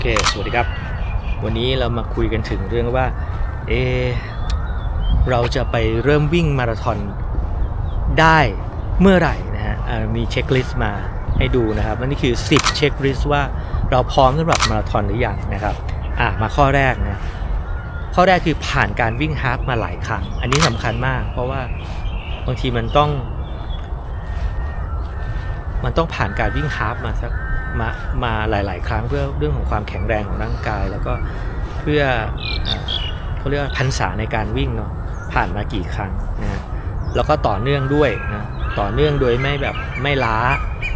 เค สวัสดีครับ วันนี้เรามาคุยกันถึงเรื่องว่า เอ เราจะไปเริ่มวิ่งมาราธอนได้เมื่อไหร่นะฮะอ่ามีเช็คลิสต์มาให้ดูนะครับนี่คือ 10 เช็คลิสต์ว่าเราพร้อมสำหรับมาราธอนหรือยังนะครับ อะ มาข้อแรกนะ ข้อแรกคือผ่านการวิ่งฮาล์ฟมาหลายครั้ง อันนี้สำคัญมาก เพราะว่าบางทีมันต้อง มันต้องผ่านการวิ่งฮาล์ฟมาสัก มามาหลาย ๆ ครั้งเพื่อเรื่องของความแข็งแรงของร่างกาย แล้วก็เพื่อเขาเรียกว่าพันษาในการวิ่งเนาะผ่านมากี่ครั้งนะแล้วก็ต่อเนื่องด้วยนะต่อเนื่องโดยไม่แบบไม่ล้า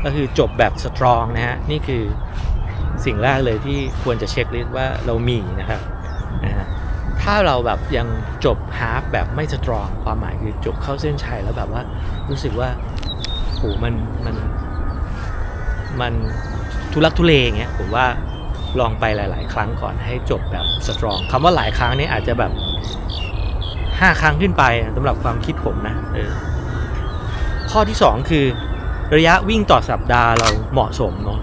ก็คือจบแบบสตรองนะฮะนี่คือสิ่งแรกเลยที่ควรจะเช็คลิสต์ว่าเรามีนะครับนะถ้าเราแบบยังจบฮาล์ฟแบบไม่สตรองความหมายคือจบเข้าเส้นชัยแล้วแบบว่ารู้สึกว่าโหมันมันมัน ทุลักทุเลอย่างเงี้ยผมว่าลองไปหลาย ๆ ครั้งก่อนให้จบแบบสตรองคำว่าหลายครั้งนี่อาจจะแบบ5ครั้งขึ้นไปสำหรับความคิดผมนะออข้อที่2คือระยะวิ่งต่อสัปดาห์เราเหมาะสมเนาะ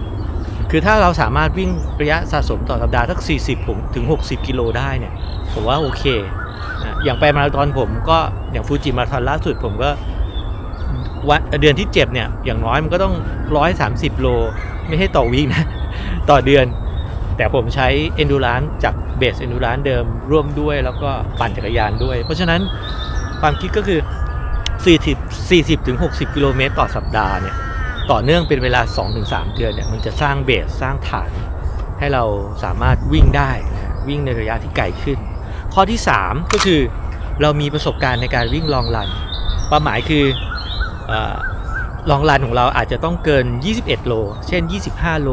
คือถ้าเราสามารถวิ่งระยะสะสมต่อสัปดาห์สัก 40ผมถึง 60 กิโลได้เนี่ยผมว่าโอเค อย่างไปมาราธอนผมก็อย่างฟูจิมาราธอนล่าสุดผมก็วันเดือนที่เจ็บเนี่ยอย่างน้อยมันก็ต้อง 130 โลไม่ให้ต่อวีคนะ ต่อเดือน แต่ผมใช้ endurance จากเบส endurance เดิมร่วมด้วย แล้วก็ปั่นจักรยานด้วย เพราะฉะนั้นความคิดก็คือ 40 40ถึง60 กิโลเมตรต่อสัปดาห์เนี่ยต่อเนื่องเป็นเวลา 2-3 เดือนเนี่ยมันจะสร้างเบสสร้างฐาน ให้เราสามารถวิ่งได้นะวิ่งในระยะที่ไกลขึ้น ข้อที่ 3 ก็คือเรามีประสบการณ์ในการวิ่งลองรันความหมายคือ ลองรันของเราอาจจะต้องเกิน 21 โล เช่น 25 โล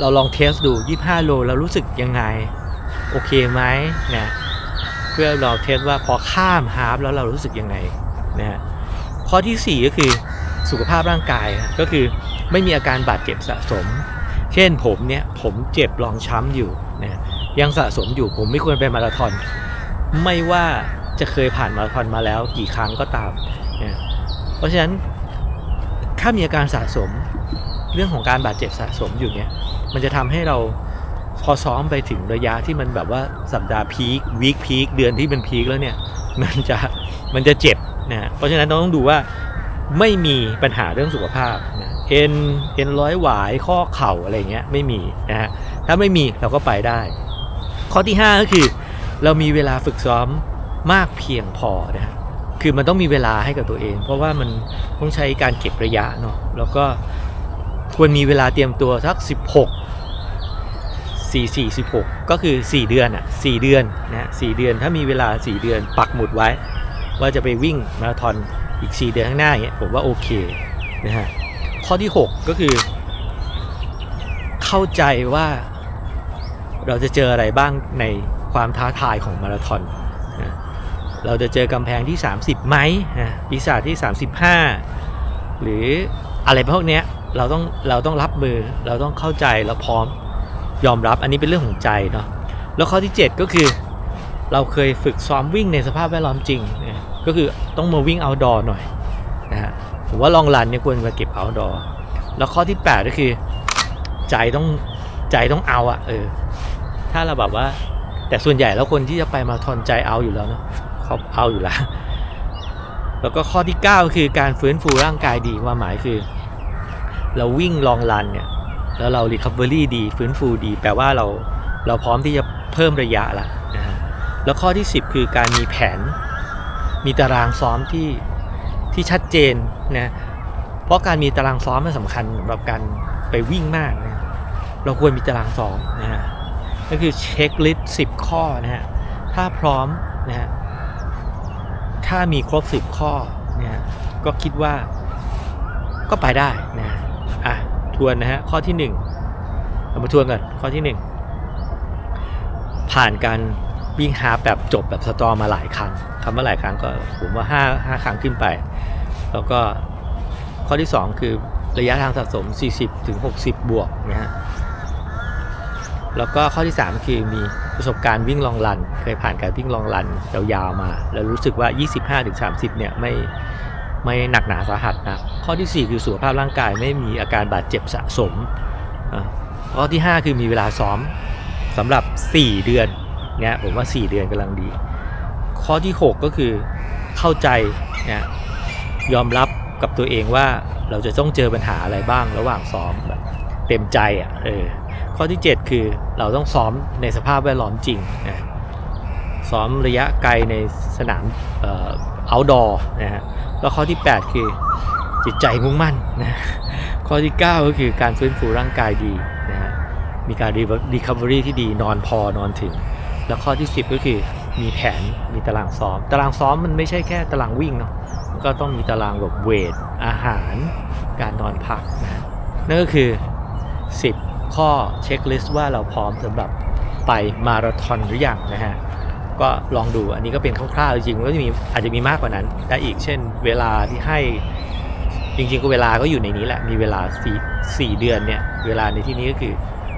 เราลองเทสดู 25 โลเรารู้สึกยังไง โอเคไหมนะเพื่อเราเทสว่าพอข้ามฮาล์ฟแล้วเรารู้สึกยังไงนะข้อทีสี่ 4 ก็คือสุขภาพร่างกายนะก็คือไม่มีอาการบาดเจ็บสะสม เช่นผมเนี่ยผมเจ็บรองช้ำอยู่นะยังสะสมอยู่ผมไม่ควรไปมาราธอน ไม่ว่าจะเคยผ่านมาราธอนมาแล้วกี่ครั้งก็ตามนะเพราะฉะนั้นามีอาการสะสมเรื่องของการบาดเจ็บสะสมอยู่เนี่ย มันจะทำให้เราพอซ้อมไปถึงระยะที่มันแบบว่าสัปดาห์พีควีคพีคเดือนที่เป็นพีคแล้วเนี่ย มันจะมันจะเจ็บนะฮะเพราะฉะนั้นเราต้องดูว่าไม่มีปัญหาเรื่องสุขภาพนะเอ็นเอ็นร้อยหวายข้อเข่าอะไรเงี้ยไม่มีนะฮะถ้าไม่มีเราก็ไปได้ ข้อที่ 5 ก็คือ เรามีเวลาฝึกซ้อมมากเพียงพอนะ คือมันต้องมีเวลาให้กับตัวเอง เพราะว่ามันต้องใช้การเก็บระยะเนาะแล้วก็ควรมีเวลาเตรียมตัวสัก 16 4 4 16 ก็คือ 4 เดือนอะ4เดือนนะ4เดือนถ้ามีเวลา 4 เดือนปักหมุดไว้ ว่าจะไปวิ่งมาราธอนอีก 4 เดือนข้างหน้าเงี้ยผมว่าโอเคนะฮะข้อที่ 6 ก็คือ เข้าใจว่าเราจะเจออะไรบ้างในความท้าทายของมาราธอน เราจะเจอกำแพงที่ 30 ไหมนะปีศาจที่ 35 หรืออะไรพวกเนี้ยเราต้องเราต้องรับมือเราต้องเข้าใจแล้วพร้อมยอมรับอันนี้เป็นเรื่องของใจเนาะแล้วข้อที่ 7 ก็คือ เราเคยฝึกซ้อมวิ่งในสภาพแวดล้อมจริงนะก็คือต้องมาวิ่ง outdoor หน่อยนะฮะผมว่าลองรันเนี่ยควรมาเก็บ outdoor แล้วข้อที่ 8 ก็คือ ใจต้องใจต้องเอาอะเออถ้าเราแบบว่า แต่ส่วนใหญ่แล้วคนที่จะไปมาราธอนใจเอาอยู่แล้วเนาะ เขาเอาอยู่แล้วแล้วก็ข้อที่9ก็คือการฟื้นฟูร่างกายดีความหมายคือ เราวิ่งลองรันเนี่ยแล้วเรา recovery ดี ฟื้นฟูดี แปลว่าเราเราพร้อมที่จะเพิ่มระยะละนะฮะแล้วข้อที่ 10 คือการมีแผน มีตารางซ้อมที่ที่ชัดเจนนะเพราะการมีตารางซ้อมมันสำคัญสำหรับการไปวิ่งมากนะเราควรมีตารางซ้อมนะฮะก็คือเช็คลิสต์10 ข้อนะฮะถ้าพร้อมนะฮะ ถ้ามีครบ 10 ข้อเนี่ยก็คิดว่าก็ไปได้นะอะทวนนะฮะข้อที่ 1 เรามาทวนกันข้อที่ 1 ผ่านการวิ่งฮาแบบจบแบบสตอมาหลายครั้งคำว่าหลายครั้งก็ผมว่า5 5ครั้งขึ้นไป แล้วก็ข้อที่ 2 คือระยะทางสะสม 40ถึง60 บวกนะฮะ แล้วก็ข้อที่ 3 คือมีประสบการณ์วิ่งลองรัน เคยผ่านการวิ่งลองรันยาวๆมา แล้วรู้สึกว่า 25-30 เนี่ยไม่ไม่หนักหนาสาหัสนะข้อที่ 4 คือสุขภาพร่างกายไม่มีอาการบาดเจ็บสะสมอะข้อที่ 5 คือมีเวลาซ้อมสำหรับ 4 เดือนเนี่ยผมว่า 4 เดือนกำลังดี ข้อที่ 6 ก็คือเข้าใจเนี่ยยอมรับกับตัวเองว่าเราจะต้องเจอปัญหาอะไรบ้างระหว่างซ้อมแบบเต็มใจอะเออ ข้อที่ 7 คือเราต้องซ้อมในสภาพแวดล้อมจริงนะซ้อมระยะไกลในสนามเอ่อ outdoor นะฮะแล้วข้อที่ 8 คือจิตใจมุ่งมั่นนะข้อที่ 9 ก็คือการฟื้นฟูร่างกายดีนะฮะมีการ recovery ที่ดีนอนพอนอนถึง แล้วข้อที่ 10 ก็คือมีแผนมีตารางซ้อม ตารางซ้อมมันไม่ใช่แค่ตารางวิ่งเนาะก็ต้องมีตารางแบบเวทอาหาร การนอนพักนะฮะนั่นก็คือ 10 ข้อเช็คลิสต์ว่าเราพร้อมสำหรับไปมาราธอนหรือยังนะฮะก็ลองดูอันนี้ก็เป็นคร่าวๆจริงๆก็จะมีอาจจะมีมากกว่านั้นได้อีกเช่น เวลาที่ให้จริงๆก็เวลาก็อยู่ในนี้แหละมีเวลาสี่เดือนเนี่ยเวลาในที่นี้ก็คือ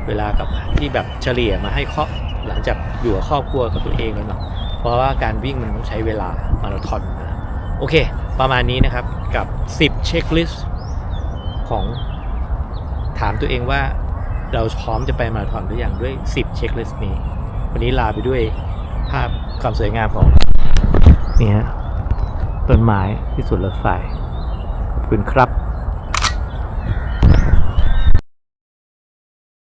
เวลากับที่แบบเฉลี่ยมาให้ครอบหลังจากอยู่กับครอบครัวกับตัวเองแล้วเนาะเพราะว่าการวิ่งมันต้องใช้เวลามาราธอนนะโอเค ประมาณนี้นะครับกับ 10 เช็คลิสต์ของถามตัวเองว่า เราพร้อมจะไปมาราธอนหรือยังด้วย 10 เช็คลิสต์นี้ วันนี้ลาไปด้วยภาพความสวยงามของนี่ฮะต้นไม้ที่สุดรถไฟขอบคุณครับ